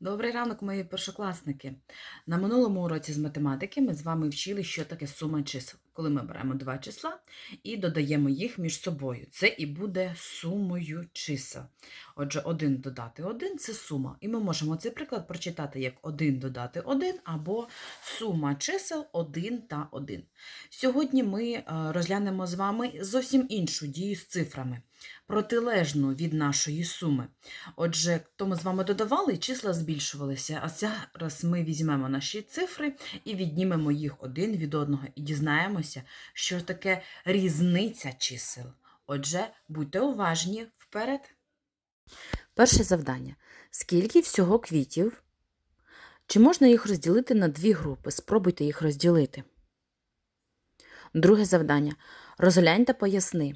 Добрий ранок, мої першокласники. На минулому уроці з математики ми з вами вчили, що таке сума чисел. Коли ми беремо два числа і додаємо їх між собою. Це і буде сумою чисел. Отже, 1 додати 1 – це сума. І ми можемо цей приклад прочитати як 1 додати 1 або сума чисел 1 та 1. Сьогодні ми е, розглянемо з вами зовсім іншу дію з цифрами, протилежну від нашої суми. Отже, то ми з вами додавали, числа збільшувалися, а зараз ми візьмемо наші цифри і віднімемо їх один від одного і дізнаємося, що таке різниця чисел. Отже, будьте уважні вперед. Перше завдання. Скільки всього квітів? Чи можна їх розділити на дві групи? Спробуйте їх розділити. Друге завдання. Розглянь та поясни.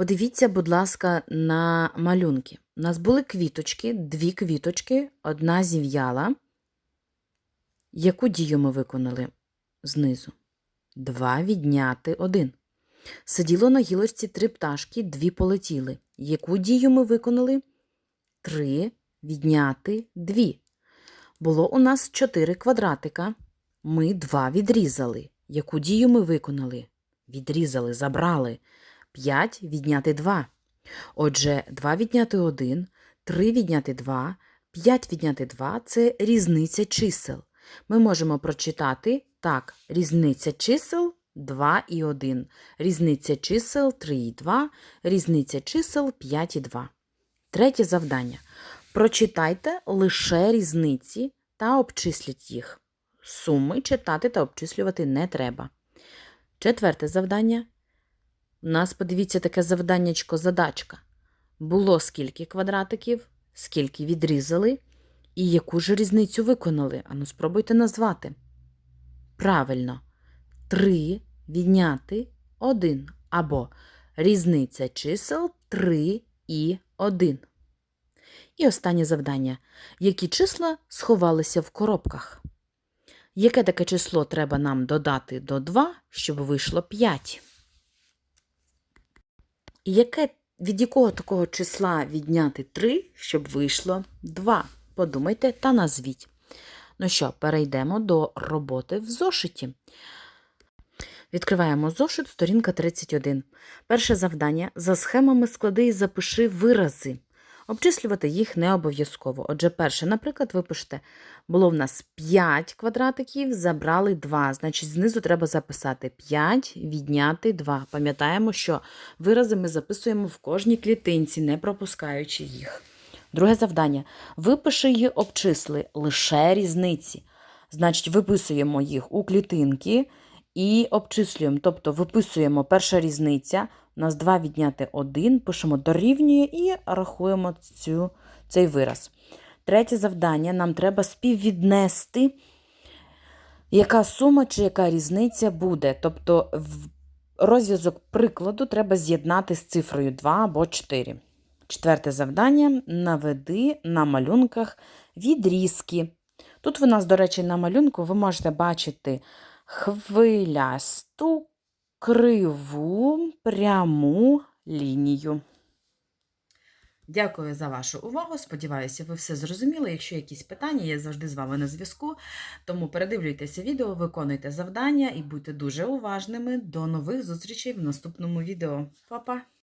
Подивіться, будь ласка, на малюнки. У нас були квіточки, дві квіточки, одна зів'яла. Яку дію ми виконали знизу? Два відняти один. Сиділо на гілочці три пташки, дві полетіли. Яку дію ми виконали? Три відняти дві. Було у нас чотири квадратика. Ми два відрізали. Яку дію ми виконали? Відрізали, забрали. 5 відняти 2. Отже, 2 відняти 1, 3 відняти 2, 5 відняти 2 – це різниця чисел. Ми можемо прочитати так, різниця чисел 2 і 1, різниця чисел 3 і 2, різниця чисел 5 і 2. Третє завдання. Прочитайте лише різниці та обчисліть їх. Суми читати та обчислювати не треба. Четверте завдання. У нас, подивіться, таке завданнячко задачка. Було скільки квадратиків, скільки відрізали, і яку ж різницю виконали? Ану, спробуйте назвати. Правильно, 3 відняти 1 або різниця чисел 3 і 1. І останнє завдання. Які числа сховалися в коробках? Яке таке число треба нам додати до 2, щоб вийшло 5? Яке, від якого такого числа відняти 3, щоб вийшло 2? Подумайте та назвіть. Ну що, перейдемо до роботи в зошиті. Відкриваємо зошит, сторінка 31. Перше завдання. За схемами склади і запиши вирази. Обчислювати їх не обов'язково. Отже, перше, наприклад, ви пишете, було в нас 5 квадратиків, забрали 2. Значить, знизу треба записати 5, відняти 2. Пам'ятаємо, що вирази ми записуємо в кожній клітинці, не пропускаючи їх. Друге завдання. Випиши і обчисли лише різниці. Значить, виписуємо їх у клітинки і обчислюємо. Тобто виписуємо перша різниця. Нас 2 відняти 1, пишемо дорівнює і рахуємо цю, цей вираз. Третє завдання. Нам треба співвіднести, яка сума чи яка різниця буде. Тобто розв'язок прикладу треба з'єднати з цифрою 2 або 4. Четверте завдання. Наведи на малюнках відрізки. Тут у нас, до речі, на малюнку ви можете бачити хвилясту, криву, пряму лінію. Дякую за вашу увагу. Сподіваюся, ви все зрозуміли. Якщо якісь питання, я завжди з вами на зв'язку. Тому передивлюйтеся відео, виконуйте завдання і будьте дуже уважними. До нових зустрічей в наступному відео. Па-па!